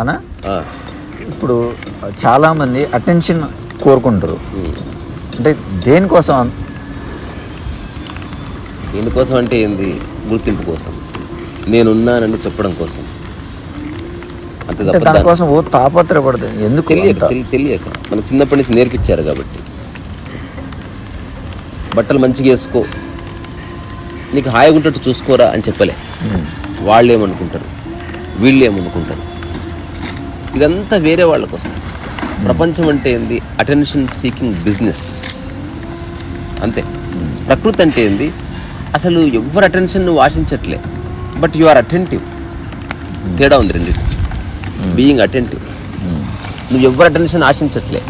అనా? ఇప్పుడు చాలామంది అటెన్షన్ కోరుకుంటారు. అంటే దేనికోసం? దీనికోసం అంటే ఏంది? గుర్తింపు కోసం. నేనున్నానని చెప్పడం కోసం. అంతే తప్ప దానికోసం ఓ తాపత్రపడుతుంది ఎందుకు తెలియక తెలియక. మనకు చిన్నప్పటి నుంచి నేర్పించారు కాబట్టి. బట్టలు మంచిగా వేసుకో. నీకు హాయిగా ఉంటట్టు చూసుకోరా అని చెప్పలే. వాళ్ళు ఏమనుకుంటారు వీళ్ళు ఏమనుకుంటారు ఇదంతా వేరే వాళ్ళ కోసం. ప్రపంచం అంటే ఏంది? అటెన్షన్ సీకింగ్ బిజినెస్ అంతే. ప్రకృతి అంటే ఏంది? అసలు ఎవరు అటెన్షన్ నువ్వు ఆశించట్లే బట్ యు ఆర్ అటెంటివ్ తేడా ఉంది రెండింటి బీయింగ్ అటెంటివ్ నువ్వు ఎవరు అటెన్షన్ ఆశించట్లే.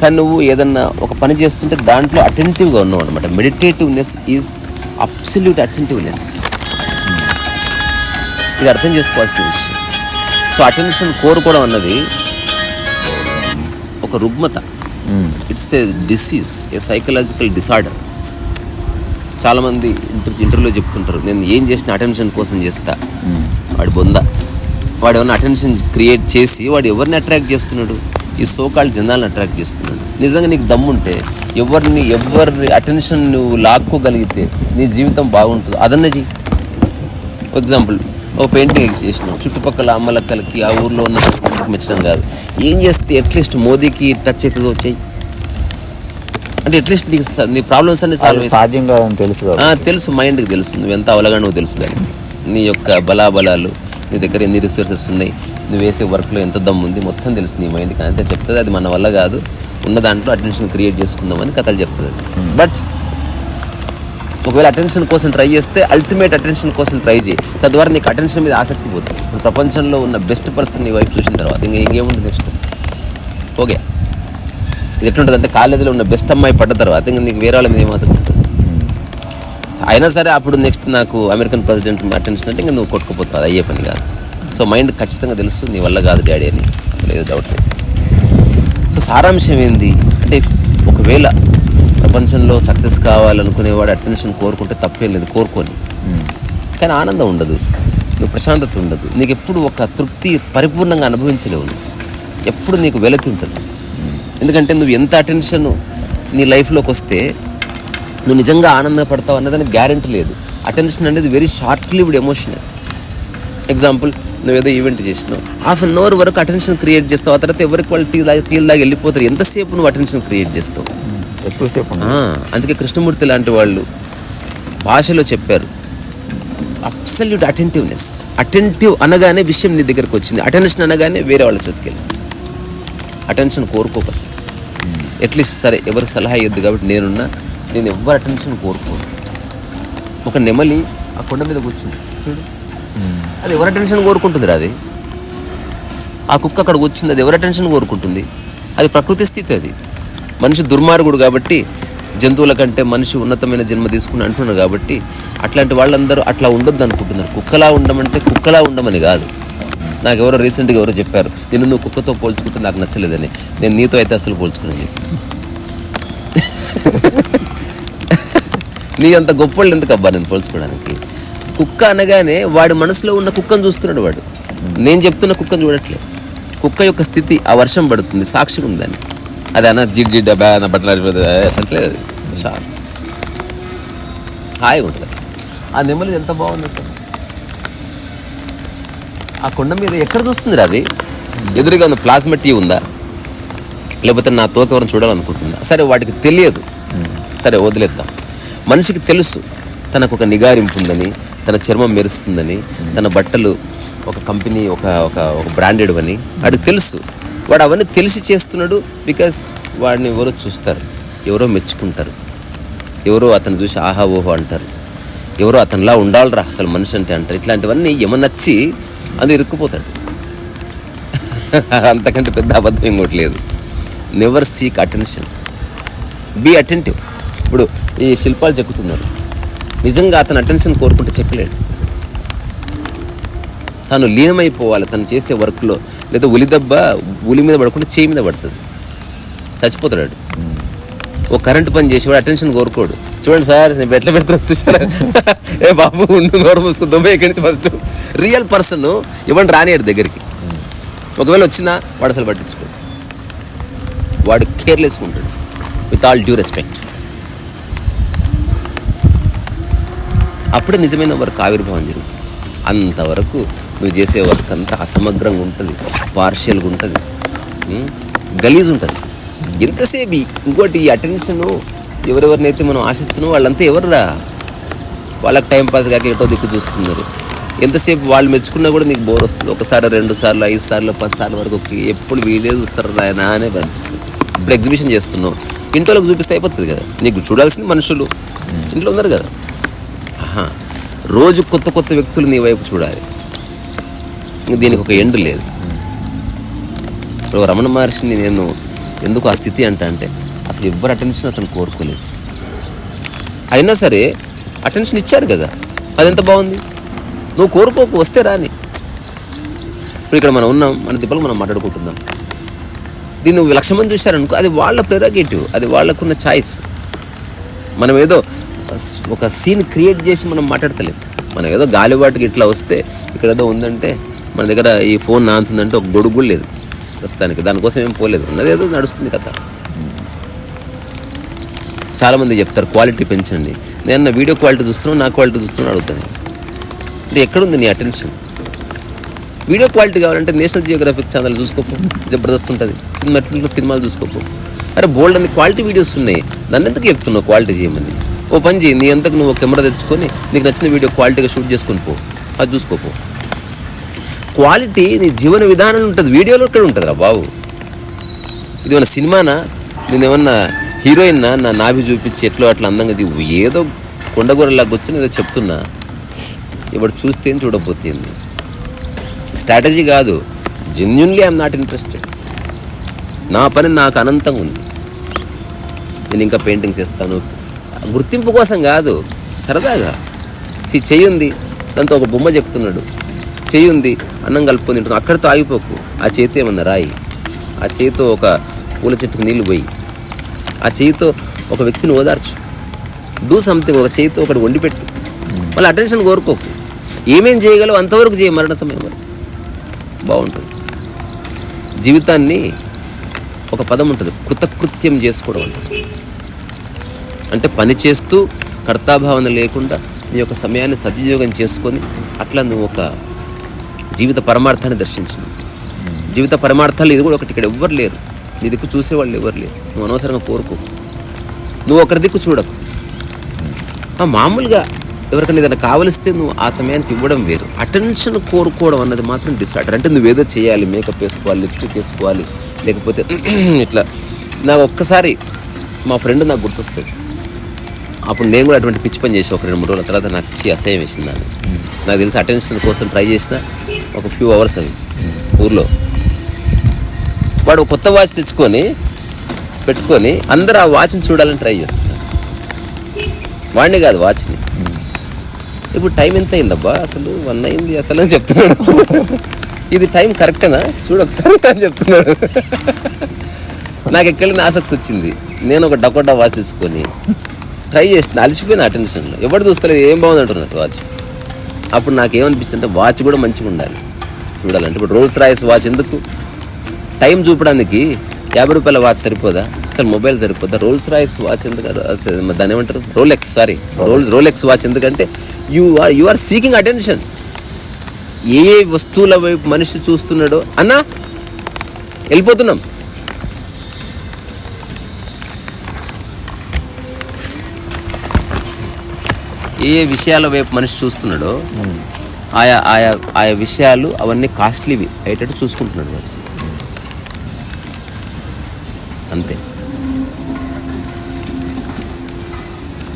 కానీ నువ్వు ఏదన్నా ఒక పని చేస్తుంటే దాంట్లో అటెంటివ్గా ఉన్నావు అనమాట మెడిటేటివ్నెస్ ఈజ్ అబ్సల్యూట్ అటెంటివ్నెస్ ఇది అర్థం చేసుకోవాల్సిన విషయం. సో అటెన్షన్ కోరుకోవడం అన్నది ఒక రుగ్మత. It's a disease a psychological disorder చాలామంది ఇంటర్ ఇంటర్వ్యూలో చెప్తుంటారు నేను ఏం చేసిన అటెన్షన్ కోసం చేస్తా. వాడి బొంద. వాడు ఏమన్నా అటెన్షన్ క్రియేట్ చేసి వాడు ఎవరిని అట్రాక్ట్ చేస్తున్నాడు? ఈ సోకాల్ జనాలను అట్రాక్ట్ చేస్తున్నాడు. నిజంగా నీకు దమ్ముంటే ఎవరిని ఎవరిని అటెన్షన్ నువ్వు లాక్కోగలిగితే నీ జీవితం బాగుంటుంది. అదన్న చెయ్యి ఎగ్జాంపుల్ ఒక పెయింటింగ్ చేసినావు చుట్టుపక్కల అమ్మలక్కలకి ఆ ఊర్లో ఉన్న మెచ్చడం కాదు. ఏం చేస్తే అట్లీస్ట్ మోదీకి టచ్ అవుతుందో చెయ్యి. అంటే అట్లీస్ట్ నీకు నీ ప్రాబ్లమ్స్ అన్ని సాల్వ్ సాధ్యం కాదని తెలుసు తెలుసు మైండ్కి తెలుసు. నువ్వు ఎంత అవలగా నువ్వు తెలుసు కానీ నీ యొక్క బలాబలాలు నీ దగ్గర ఎన్ని రిసోర్సెస్ ఉన్నాయి నువ్వు వేసే వర్క్లో ఎంత దమ్ము ఉంది మొత్తం తెలుసు నీ మైండ్కి. అంతే చెప్తుంది అది మన వల్ల కాదు. ఉన్న దాంట్లో అటెన్షన్ క్రియేట్ చేసుకుందామని కథలు చెప్తుంది. బట్ ఒకవేళ అటెన్షన్ కోసం ట్రై చేస్తే అల్టిమేట్ అటెన్షన్ కోసం ట్రై చేయి. తద్వారా నీకు అటెన్షన్ మీద ఆసక్తి పోతుంది. ఇప్పుడు ప్రపంచంలో ఉన్న బెస్ట్ పర్సన్ నీ వైపు చూసిన తర్వాత ఇంకా ఇంకేముంటుంది నెక్స్ట్ ఓకే ఇది ఎట్లుంటుంది అంటే కాలేజీలో ఉన్న బెస్ట్ అమ్మాయి పడ్డ తర్వాత ఇంకా నీకు వేరే వాళ్ళ మీద ఏం ఆసక్తి ఉంటుంది? అయినా సరే అప్పుడు నెక్స్ట్ నాకు అమెరికన్ ప్రెసిడెంట్ అటెన్షన్ అంటే ఇంకా నువ్వు కొట్టుకుపోతావు అయ్యే పని కాదు. సో మైండ్ ఖచ్చితంగా తెలుసు నీ వల్ల కాదు డాడీ అని. లేదు డౌట్ లేదు. సో సారాంశం ఏంది? అంటే ఒకవేళ ప్రపంచంలో సక్సెస్ కావాలనుకునేవాడు అటెన్షన్ కోరుకుంటే తప్పేం లేదు కోరుకొని. కానీ ఆనందం ఉండదు నువ్వు ప్రశాంతత ఉండదు. నీకు ఎప్పుడు ఒక తృప్తి పరిపూర్ణంగా అనుభవించలేవు నువ్వు. ఎప్పుడు నీకు వెలతి ఉంటుంది. ఎందుకంటే నువ్వు ఎంత అటెన్షన్ నీ లైఫ్లోకి వస్తే నువ్వు నిజంగా ఆనందపడతావు అన్నదానికి గ్యారెంటీ లేదు. అటెన్షన్ అనేది very short lived emotion example నువ్వు ఏదో ఈవెంట్ చేసినావు. హాఫ్ అన్ అవర్ వరకు అటెన్షన్ క్రియేట్ చేస్తావు. ఆ తర్వాత ఎవరికి వాళ్ళు టీ దాగి టీ దాగి వెళ్ళిపోతారు. ఎంతసేపు నువ్వు అటెన్షన్ క్రియేట్ చేస్తావు? ఎక్కువసేపు అందుకే కృష్ణమూర్తి లాంటి వాళ్ళు భాషలో చెప్పారు. అబ్సల్యూట్ అటెంటివ్నెస్ అటెంటివ్ అనగానే విషయం నీ దగ్గరకు వచ్చింది. అటెన్షన్ అనగానే వేరే వాళ్ళ చేతికెళ్ళి అటెన్షన్ కోరుకోకు అసలు. అట్లీస్ట్ సరే ఎవరికి సలహా ఇవ్వద్దు కాబట్టి నేనున్నా నేను ఎవరు అటెన్షన్ కోరుకోను. ఒక నెమలి ఆ కొండ మీద కూర్చుంది. చూడు. అది ఎవరు అటెన్షన్ కోరుకుంటుంది అది? ఆ కుక్క అక్కడ కూర్చుంది అది ఎవరు అటెన్షన్ కోరుకుంటుంది? అది ప్రకృతి స్థితి అది. మనిషి దుర్మార్గుడు కాబట్టి జంతువుల కంటే మనిషి ఉన్నతమైన జన్మ తీసుకుని అంటున్నాడు కాబట్టి అట్లాంటి వాళ్ళందరూ అట్లా ఉండొద్దు అనుకుంటున్నారు. కుక్కలా ఉండమంటే కుక్కలా ఉండమని కాదు. నాకు ఎవరో రీసెంట్గా ఎవరో చెప్పారు నేను నువ్వు కుక్కతో పోల్చుకుంటే నాకు నచ్చలేదని. నేను నీతో అయితే అసలు పోల్చుకున్నాను నీ అంత గొప్పవాళ్ళు ఎందుకు అబ్బా నేను పోల్చుకోవడానికి? కుక్క అనగానే వాడి మనసులో ఉన్న కుక్కను చూస్తున్నాడు వాడు. నేను చెప్తున్న కుక్కను చూడట్లే. కుక్క యొక్క స్థితి ఆ వర్షం పడుతుంది సాక్షిగా ఉందని. అది అన్న జిడ్ జిడ్ అబ్బా అన్న బట్టలు అడిపోతుంది అట్లేదు అది. హాయిగా ఉంటుంది. ఆ నెమలి ఎంత బాగుంది సార్. ఆ కొండ మీద ఎక్కడ చూస్తుంది అది ఎదురుగా ఉన్న ప్లాస్మా టీ ఉందా? లేకపోతే నా తోక చూడాలనుకుంటుందా? సరే వాటికి తెలియదు. సరే వదిలేద్దాం. మనిషికి తెలుసు తనకు ఒక నిగారింపు ఉందని తన చర్మం మెరుస్తుందని తన బట్టలు ఒక కంపెనీ ఒక ఒక ఒక బ్రాండెడ్ అని. వాడికి తెలుసు. వాడు అవన్నీ తెలిసి చేస్తున్నాడు బికాస్ వాడిని ఎవరో చూస్తారు ఎవరో మెచ్చుకుంటారు ఎవరో అతను చూసి ఆహా ఓహో అంటారు ఎవరో అతనిలా ఉండాలిరా అసలు మనిషి అంటే అంటారు. ఇట్లాంటివన్నీ ఏమనొచ్చి అది ఇరుక్కుపోతాడు. అంతకంటే పెద్ద అబద్ధం ఇంకోటి లేదు. Never seek attention be attentive ఇప్పుడు ఈ శిల్పాలు చెక్కుతున్నాడు నిజంగా అతను అటెన్షన్ కోరుకుంటే చెక్కలేడు. తను లీనమైపోవాలి. తను చేసే వర్క్లో లేదా ఉలి దెబ్బ ఉలి మీద పడకుండా చేయి మీద పడుతుంది. చచ్చిపోతాడు ఓ కరెంట్ పని చేసేవాడు అటెన్షన్ కోరుకోడు. చూడండి సార్ నేను బెట్ల పెడుతున్నా చూసారా? ఏ బాబు ఉండు నోరు మూసుకుని దొబ్బ ఎక్కడి నుంచి ఫస్ట్ రియల్ పర్సన్ ఇవ్వండి రానియాడు దగ్గరికి. ఒకవేళ వచ్చినా వాడు అసలు పట్టించుకోడు. వాడు కేర్లెస్ ఉంటాడు. విత్ ఆల్ డ్యూ రెస్పెక్ట్ అప్పుడే నిజమైన వరకు ఆవిర్భావం జరుగుతుంది. అంతవరకు నువ్వు చేసే వర్క్ అంతా అసమగ్రంగా ఉంటుంది పార్షియల్గా ఉంటుంది. గలీజ్ ఉంటుంది. ఎంతసేపు ఇంకోటి ఈ అటెన్షన్ ఎవరెవరినైతే మనం ఆశిస్తున్నామో వాళ్ళంతా ఎవర్రా? వాళ్ళకి టైం పాస్ కాక ఎటో దిక్కు చూస్తున్నారు. ఎంతసేపు వాళ్ళు మెచ్చుకున్నా కూడా నీకు బోర్ వస్తుంది. ఒకసారి రెండు సార్లు ఐదు సార్లు పది సార్లు వరకు ఎప్పుడు వీళ్ళే చూస్తారు నాయన అనే అనిపిస్తుంది. ఇప్పుడు ఎగ్జిబిషన్ చేస్తున్నావు. ఇంట్లోకి చూపిస్తే అయిపోతుంది కదా. నీకు చూడాల్సింది మనుషులు. ఇంట్లో ఉన్నారు కదా. రోజు కొత్త కొత్త వ్యక్తులు నీ వైపు చూడాలి. దీనికి ఒక ఎండ్ లేదు. ఇప్పుడు రమణ మహర్షిని నేను ఎందుకు ఆ స్థితి అంట అంటే అసలు ఎవ్వరు అటెన్షన్ అతను కోరుకోలేదు. అయినా సరే అటెన్షన్ ఇచ్చారు కదా. అది ఎంత బాగుంది? నువ్వు కోరుకోకు వస్తే రాని. ఇప్పుడు ఇక్కడ మనం ఉన్నాం మన దిబ్బలు మనం మాట్లాడుకుంటున్నాం. దీన్ని నువ్వు లక్ష మంది చూశారనుకో అది వాళ్ళ ప్రెరగేటివ్ అది వాళ్ళకున్న ఛాయిస్ మనం ఏదో ఒక సీన్ క్రియేట్ చేసి మనం మాట్లాడతలేం. మనం ఏదో గాలివాటికి ఇట్లా వస్తే ఇక్కడ ఏదో ఉందంటే మన దగ్గర ఈ ఫోన్ నానుతుందంటే ఒక గొడుగు కూడా లేదు. ప్రస్తుతానికి దానికోసం ఏం పోలేదు. ఉన్నది ఏదో నడుస్తుంది కథ. చాలామంది చెప్తారు క్వాలిటీ పెంచండి. నేను నా వీడియో క్వాలిటీ చూస్తున్నాను నా క్వాలిటీ చూస్తున్నాను అడుగుతాను. అంటే ఎక్కడుంది నీ అటెన్షన్? వీడియో క్వాలిటీ కావాలంటే నేషనల్ జియోగ్రఫిక్ ఛానల్ చూసుకోపో. జబర్దస్త్ ఉంటుంది. సినిమా సినిమాలు చూసుకోపో. అరే బోల్డ్ అన్ని క్వాలిటీ వీడియోస్ ఉన్నాయి. నన్ను ఎందుకు చెప్తున్నావు క్వాలిటీ చేయమని? ఓ పని చేయి నీ అంతకు నువ్వు కెమెరా తెచ్చుకొని నీకు నచ్చిన వీడియో క్వాలిటీగా షూట్ చేసుకొని పో. అది చూసుకోపో. క్వాలిటీ నీ జీవన విధానం ఉంటుంది. వీడియోలో ఇక్కడ ఉంటుందిరా బాబు. ఇది మన సినిమానా? నేను ఏమన్నా హీరోయిన్నా నా నాభి చూపించి ఎట్లో అట్లా అందంగా దిగు. ఏదో కొండగూరలాగా వచ్చి ఏదో చెప్తున్నా. ఇప్పుడు చూస్తే చూడబోతుంది స్ట్రాటజీ కాదు. Genuinely I'm not interested. నా పని నాకు అనంతంగా ఉంది. నేను ఇంకా పెయింటింగ్స్ చేస్తాను. గుర్తింపు కోసం కాదు సరదాగా. సి చెయ్యి ఉంది. దాంతో ఒక బొమ్మ చెప్తున్నాడు. చేయి ఉంది అన్నం కలుపుకొని తింటున్నాం అక్కడితో ఆగిపోకు ఆ చేతి ఏమన్నా రాయి. ఆ చేతితో ఒక పూల చెట్టుకు నీళ్ళు పోయి. ఆ చేయితో ఒక వ్యక్తిని ఓదార్చు. డూ సంథింగ్ ఒక చేయితో ఒకటి వండి పెట్టు. మళ్ళీ అటెన్షన్ కోరుకోకు. ఏమేం చేయగలవు అంతవరకు చేయ మరణ సమయం వరకు. బాగుంటుంది. జీవితాన్ని ఒక పదం ఉంటుంది. కృతకృత్యం చేసుకోవడం అంటారు. అంటే పని చేస్తూ కర్తాభావన లేకుండా నీ యొక్క సమయాన్ని సద్వినియోగం చేసుకొని అట్లా నువ్వు ఒక జీవిత పరమార్థాన్ని దర్శించింది. జీవిత పరమార్థాలు ఇది కూడా ఒకటి ఇక్కడ ఎవ్వరు లేరు. నీ దిక్కు చూసేవాళ్ళు ఎవరు లేరు. నువ్వు అనవసరంగా కోరుకో. నువ్వు ఒకరి దిక్కు చూడకు. మామూలుగా ఎవరికైనా ఏదైనా కావలిస్తే నువ్వు ఆ సమయానికి ఇవ్వడం వేరు. అటెన్షన్ కోరుకోవడం అన్నది మాత్రం డిసార్డర్ అంటే నువ్వేదో చేయాలి మేకప్ వేసుకోవాలి లిప్స్టిక్ వేసుకోవాలి లేకపోతే ఇట్లా. నాకు ఒక్కసారి మా ఫ్రెండ్ నాకు గుర్తొస్తాడు. అప్పుడు నేను కూడా అటువంటి పిచ్చి పని చేసి ఒక రెండు మూడు రోజుల తర్వాత నాకు అసహ్యం వేసింది నాకు నాకు తెలిసి అటెన్షన్ కోసం ట్రై చేసిన. ఒక ఫ్యూ అవర్స్ అవి ఊర్లో. వాడు ఒక కొత్త వాచ్ తెచ్చుకొని పెట్టుకొని అందరూ ఆ వాచ్ని చూడాలని ట్రై చేస్తున్నారు వాడిని కాదు వాచ్ని ఇప్పుడు టైం ఎంత అయిందబ్బా? అసలు వన్ అయింది అసలు అని చెప్తున్నాడు. ఇది టైం కరెక్టేనా చూడు ఒకసారి అని చెప్తున్నాడు. నాకు ఎక్కడిని ఆసక్తి వచ్చింది. నేను ఒక డకోటా వాచ్ తీసుకొని ట్రై చేసిన అలసిపోయిన అటెన్షన్లో ఎవరు చూస్తలేదు ఏం బాగుంది అంటున్నారు వాచ్ అప్పుడు నాకు ఏమనిపిస్తుంది అంటే వాచ్ కూడా మంచిగా ఉండాలి చూడాలంటే. ఇప్పుడు రోల్స్ రాయస్ వాచ్ ఎందుకు? టైం చూపడానికి యాభై రూపాయల వాచ్ సరిపోదా? అసలు మొబైల్ సరిపోదా? రోల్స్ రాయస్ వాచ్ ఎందుకు దాని ఏమంటారు? Rolex sorry Rolls Rolex watch ఎందుకంటే you are you are seeking attention ఏ ఏ వస్తువుల వైపు మనిషి చూస్తున్నాడో అన్నా వెళ్ళిపోతున్నాం. ఏ ఏ విషయాల వైపు మనిషి చూస్తున్నాడో ఆయా ఆయా ఆయా విషయాలు అవన్నీ కాస్ట్లీవి అయ్యేటట్టు చూసుకుంటున్నాడు వాడు. అంతే.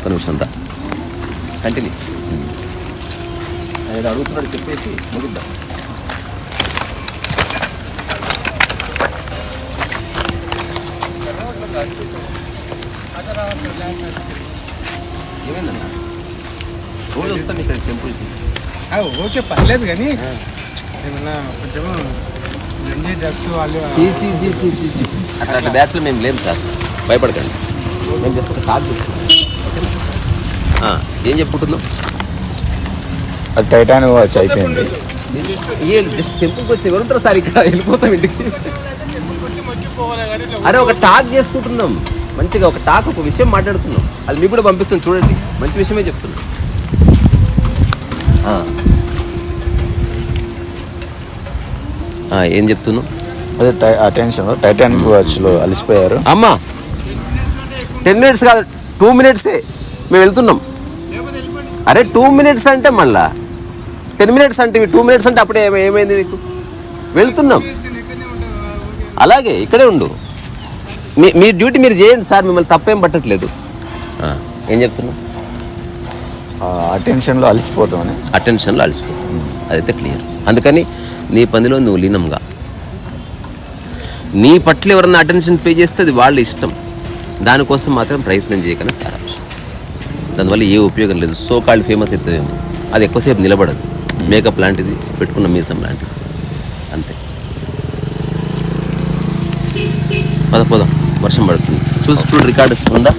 ఒక నిమిషం రా. కంటిన్యూ. ఆయన అడుగుతున్నాడు చెప్పేసి ముగిద్దాం. ఏమైందన్నా? రోజు వస్తాం ఇక్కడ టెంపుల్కి. ఓకే పర్లేదు కానీ ఏమన్నా కొంచెం ఎంజీ డ్రగ్స్ వాళ్ళు అట్లా అట్లా బ్యాచ్లో మేము లేము సార్. భయపడకండి. ఓకేనా? ఆ, ఏం చెప్పుకుంటున్నాం? అది టైటానిక్ వాచ్ అయిపోయింది. ఏ జస్ట్ టెంపుల్కి వచ్చి ఎవరుంటారు సార్ ఇక్కడ? వెళ్ళిపోతాం ఇంటికి. అరే ఒక టాక్ చేసుకుంటున్నాం. మంచిగా ఒక టాక్ ఒక విషయం మాట్లాడుతున్నాం. అది మీకు కూడా పంపిస్తాం చూడండి. మంచి విషయమే చెప్తున్నా. ఏం చెప్తున్నావు? అదే టై- ఆ టెన్షన్లో టైటానిక్ వాచ్లో అలసిపోయారు. అమ్మా టెన్ మినిట్స్ కాదు టూ మినిట్సే మేము వెళ్తున్నాం. అరే టూ మినిట్స్ అంటే మళ్ళా? టెన్ మినిట్స్ అంటే టూ మినిట్స్ అంటే అప్పుడే ఏమ- ఏమైంది మీకు? వెళ్తున్నాం. అలాగే ఇక్కడే ఉండు. మీ మీ డ్యూటీ మీరు చేయండి సార్ మిమ్మల్ని తప్పేం పట్టట్లేదు. ఏం చెప్తున్నావు? అటెన్షన్లో టెన్షన్లో అలసిపోతామని అటెన్షన్లో అలసిపోతాం. అదైతే క్లియర్. అందుకని నీ పనిలో నువ్వు లీనంగా. నీ పట్ల ఎవరన్నా అటెన్షన్ పే చేస్తే అది వాళ్ళ ఇష్టం. దానికోసం మాత్రం ప్రయత్నం చేయకనే సారాంశం. దానివల్ల ఏ ఉపయోగం లేదు. సో కాల్డ్ ఫేమస్ అవుతుందేమో అది ఎక్కువసేపు నిలబడదు. మేకప్ లాంటిది పెట్టుకున్న మీసం లాంటిది. అంతే. పద పోదాం. వర్షం పడుతుంది. చూసి చూడు రికార్డు ఉందా